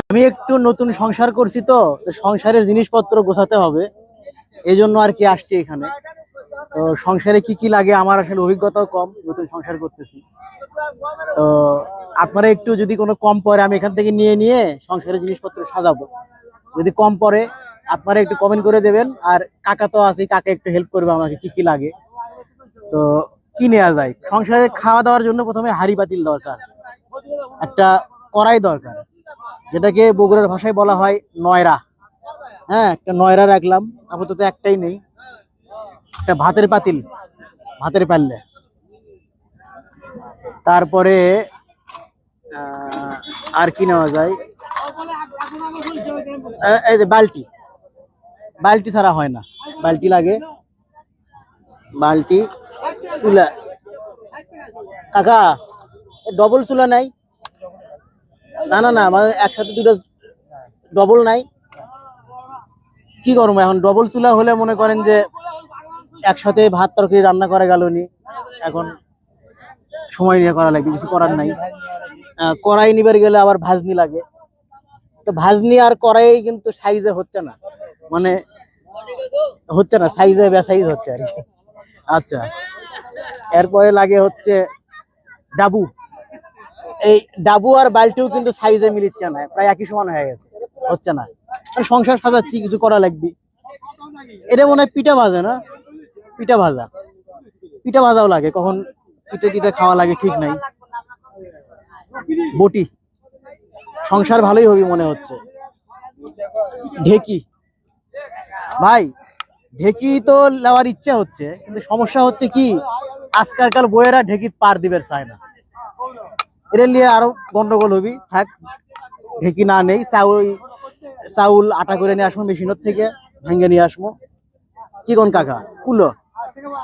আমি একটু নতুন সংসার করছি তো সংসারের জিনিসপত্র গোছাতে হবে। এই জন্য আর কি আসছি এখানে। তো সংসারে কি কি লাগে আমার আসলে অভিজ্ঞতাও কম, নতুন সংসার করতেছি। তো আপনারা একটু যদি কোনো কম পরে আমি এখান থেকে নিয়ে নিয়ে সংসারের জিনিসপত্র সাজাবো। যদি কম পরে আপনারা একটু কমেন্ট করে দেবেন, আর কাকা তো আছে কাকা একটু হেল্প করবে আমাকে, কি কি লাগে। তো কি নেওয়া যায়? সংসারে খাওয়া দাওয়ার জন্য প্রথমে হাড়ি পাতিল দরকার, একটা কড়াই দরকার। যেটাকে বগুড়ার ভাষায় বলা হয় নয়রা। হ্যাঁ একটা নয়রা রাখলাম, আপাতত একটাই নেই। একটা ভাতের পাতিল, ভাতের পাল্লে। তারপরে আর কি নেওয়া যায়? এই যে বালতি। বালতি ছাড়া হয় না। বালতি লাগে। বালতি, চুলা। কাকা ডবল চুলা নাই? না না না মানে একসাথে দুটো ডবল নাই। কি করব এখন? ডবল চুলা হলে মনে করেন যে একসাথে ভাত তরকারি রান্না করা গেল নি। এখন সময় নিয়ে করা লাগবে কিছু করার নাই। কড়াই নিবার গেলে আবার ভাজনি লাগে। তো ভাজনি আর কড়াই কিন্তু সাইজে হচ্ছে না। মানে হচ্ছে না সাইজে বেসাইজ হচ্ছে আর কি। আচ্ছা। এরপরে লাগে হচ্ছে ডাবু। এই ডাবু আর বালতিও কিন্তু সাইজে মিলিচ্ছে না, প্রায় একই সমান হয়ে গেছে, হচ্ছে না। মানে সংসার সাজাচ্ছি, কিছু করা লাগবে। এটা মনে হয় পিঠা ভাজা না? পিঠা ভাজা। পিঠা ভাজাও লাগে, কখন পিঠে টিঠে খাওয়া লাগে ঠিক নাই। বটি। সংসার ভালোই হবে মনে হচ্ছে। ঢেকি। ভাই, ঢেকি তো নেওয়ার ইচ্ছা হচ্ছে, কিন্তু সমস্যা হচ্ছে কি? আজকালকার বইয়েরা ঢেকি পার দিবে চায় না। এটা নিয়ে আরও গন্ডগোল হবি। থাক, ঢেকি না নেই, চাউল চাউল আটা করে নিয়ে আসব মেশিনের থেকে, ভেঙে নিয়ে আসব। কি কোন কাকা? কুলো।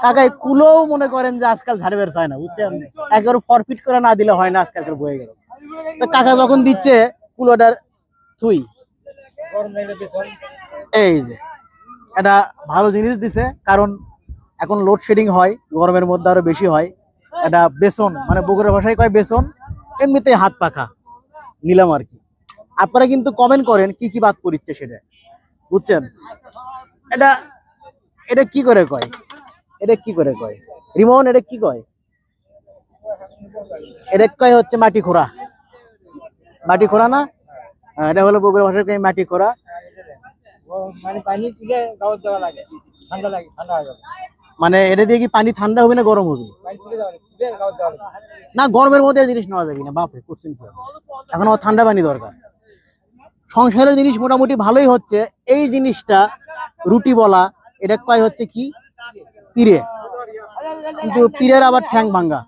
কাকা এই কুলোও মনে করেন যে আজকাল ঝাড়বের চায় না, বুঝছেন? একেবারে ফরফিট করে না দিলে হয় না, আজকালকার বয়ে গেল। তো কাকা যখন দিচ্ছে কুলোটার থুই। এই যে, এটা ভালো জিনিস দিছে, কারণ এখন লোডশেডিং হয়, গরমের মধ্যে আরও বেশি হয়। এটা বেসন মানে বগুড়ার ভাষায় কয় বেসন? এমনিতে হাত পাখা। নিলাম আর কি। আপনারা কিন্তু কমেন্ট করেন কি কি বাদ পড়িচ্ছে সেটা। বুঝছেন? এটা এটা কি করে কয়? এটা কি করে কয়? রিমন এটা কি কয়? এটা কয় হচ্ছে মাটি খোড়া। মাটি খোড়া না? হ্যাঁ, এটা হলো বগুড়া কয় মাটি খোড়া। মানে মানে এটা দিয়ে কি পানি ঠান্ডা হবে না গরম হবে? না গরমের মধ্যে জিনিস নেওয়া যাবে না, বাপরে, করছেন কি? এখন আমার ঠান্ডা পানি দরকার। সংসারের জিনিস মোটামুটি ভালোই হচ্ছে, এই জিনিসটা রুটি বলা, এটা কয় হচ্ছে কি? পিরে। কিন্তু পীরের আবার ঠ্যাং ভাঙ্গা।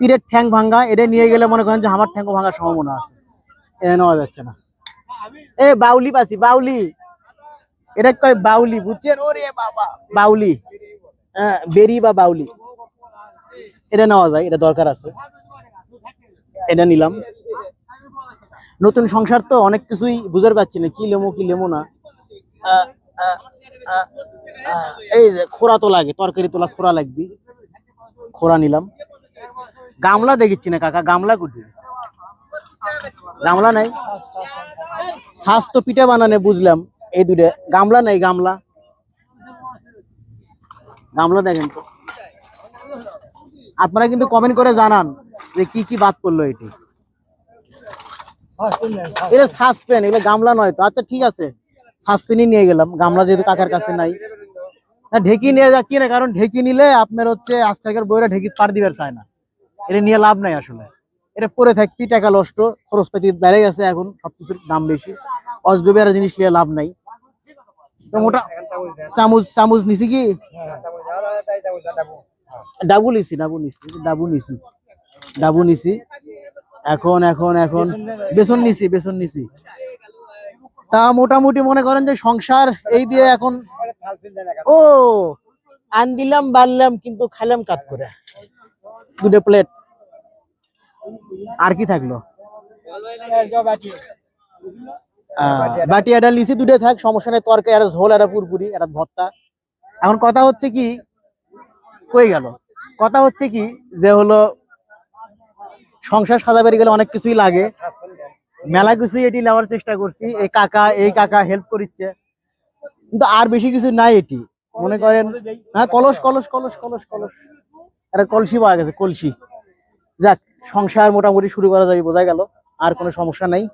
পীরের ঠ্যাং ভাঙ্গা, এটা নিয়ে গেলে মনে করেন যে আমার ঠ্যাংও ভাঙার সম্ভাবনা আছে। এটা নেওয়া যাচ্ছে না। এ, বাউলি পাছি বাউলি। এটা কয় বাউলি, বুঝছেন? ওরে বাবা, বাউলি। বেরি বা বাউলি। এটা নেওয়া যায়, এটা দরকার আছে। এটা নিলাম। নতুন সংসার তো অনেক কিছুই বুঝতে পারছি না, কি লেমো কি লেমো না। এই যে খোরা তো লাগে তরকারি তোলা খোরা লাগবে। খোরা নিলাম। গামলা দেখিচ্ছি না কাকা, গামলা কুটি গামলা নাই? শ্বাস তো পিঠা বানানে বুঝলাম, এই দুটো গামলা নাই, গামলা। গামলা দেখেন তো। আপনারা কিন্তু কমেন্ট করে জানান যে কি কি বাদ পড়ল এটি। হ্যাঁ এটা সাসপেন, এগুলো গামলা নয় তো। আচ্ছা ঠিক আছে। সাসপেনই নিয়ে গেলাম। গামলা যেহেতু কাকার কাছে নাই। না, ঢেকি নিয়ে যাচ্ছি না, কারণ ঢেকি নিলে আপনার হচ্ছে আজকালকার বইরা ঢেকি পার দিবার চায় না। এটা নিয়ে লাভ নাই আসলে। এটা পরে থাকবি, টাকা নষ্ট খরচপাতি বেড়ে গেছে এখন, সবকিছুর দাম বেশি। অজগবি জিনিস নিয়ে লাভ নাই। মোটা চামচ চামচ নিছি কি? ডাবু নিছি ডাবু নিছি ডাবু নিছি ডাবু নিছি এখন এখন এখন। বেসন নিছি বেসন নিছি। তা মোটামুটি মনে করেন যে সংসার এই দিয়ে এখন ও আন দিলাম বানলাম, কিন্তু খাইলাম কাত করে। দুটো প্লেট। আর কি থাকল? বাটি এটা লিচি দুটো থাক, সমস্যা নেই, তরকারি একটা ঝোল একটা পুরপুরি একটা ভর্তা। এখন কথা হচ্ছে কি কই গেল। কথা হচ্ছে কি যে হলো, সংসার সাজাবার গেলে অনেক কিছুই লাগে। মেলা কিছুই এটি নেওয়ার চেষ্টা করছি। এই কাকা এই কাকা হেল্প করিচ্ছে। কিন্তু আর বেশি কিছু নাই এটি। মনে করেন হ্যাঁ কলস কলস কলস কলস কলস। একটা কলসি পাওয়া গেছে, কলসি। যাক, সংসার মোটামুটি শুরু করা যাবে বোঝা গেল। আর কোনো সমস্যা নাই।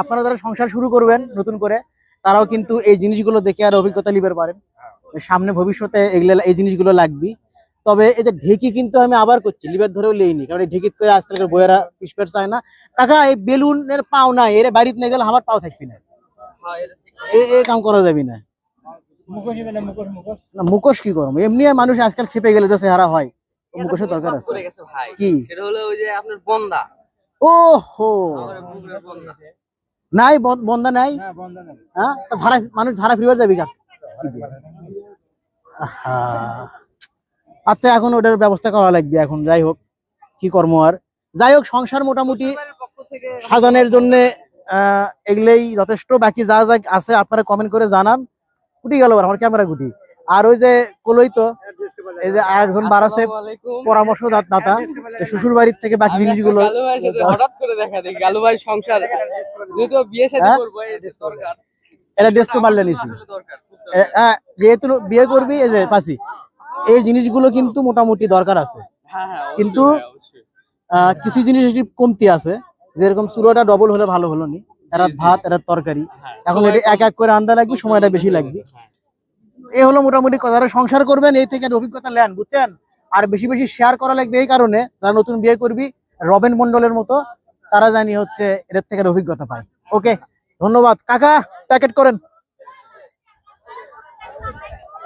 আপনারা যারা সংসার শুরু করবেন নতুন করে, তারাও কিন্তু এই জিনিসগুলো দেখে আর অভিজ্ঞতা নিতে পারেন। সামনে ভবিষ্যতে এগুলো এই জিনিসগুলো লাগবে। তবে এই যে ঢেকি কিন্তু আমি আবার করছি লিভার ধরেও লেইনি কারণ এই ঢেকিত করে আজকালকার বইয়েরা পিসপের চায় না। কাকা এই বেলুনের পাও নাই এর বাড়িতে নিয়ে গেলে আমার পাও থাকবি না। এ- কাম করা যাবে না। মুখোশ না কি করব? এমনি আর মানুষ আজকাল খেপে গেলে যে চেহারা হয় মুখোশের দরকার আছে। গেছে কি? সেটা হলো ওই যে আপনার বন্দা। ও হো আমাদের বন্দা। নাই বন- বন্ধা নাই? না বন্ধ নাই। হ্যাঁ? তা মানুষ ঝাড়া ফিরবার যাবি? আহা। আচ্ছা এখন ওটার ব্যবস্থা করা লাগবে এখন যাই হোক কি কর্ম আর। যাই হোক সংসার মোটামুটি সাজানোর জন্য এগুলোই যথেষ্ট। বাকি যা যা আছে আপনারা কমেন্ট করে জানান। গুটি গেল আমার ক্যামেরা গুটি। আর ওই যে কলই তো এই যে আরেকজন বাড়াছে আসসালামু পরামর্শ দাত- দাতা শ্বশুর বাড়ির থেকে বাকি জিনিসগুলো গালু ভাইয়ের সাথে হঠাৎ করে দেখা দেখি গালু ভাই সংসার। যেহেতু বিয়ে শাদী হ্যাঁ? করব এই দরকার। ডেস্কো পারলে নিছি। যেহেতু বিয়ে করবি এই যে পাশি এই জিনিসগুলো কিন্তু মোটামুটি দরকার আছে। হ্যাঁ হ্যাঁ কিন্তু- কিছু জিনিস কমতি আছে। যেরকম চুড়োটা ডবল হলে ভালো হলো নি। এরা ভাত এরা তরকারি। হ্যাঁ, এখন এটা এক এক করে আন্দা লাগবে সময়টা বেশি লাগবে। এ হলো মোটামুটি কথা যারা সংসার করবেন এই থেকে অভিজ্ঞতা নেন বুঝছেন? আর বেশি বেশি শেয়ার করা লাগবে এই কারণে যারা নতুন বিয়ে করবি রবেন মন্ডলের মতো তারা জানি হচ্ছে এদের থেকে অভিজ্ঞতা পায়। ওকে ধন্যবাদ। কাকা প্যাকেট করেন।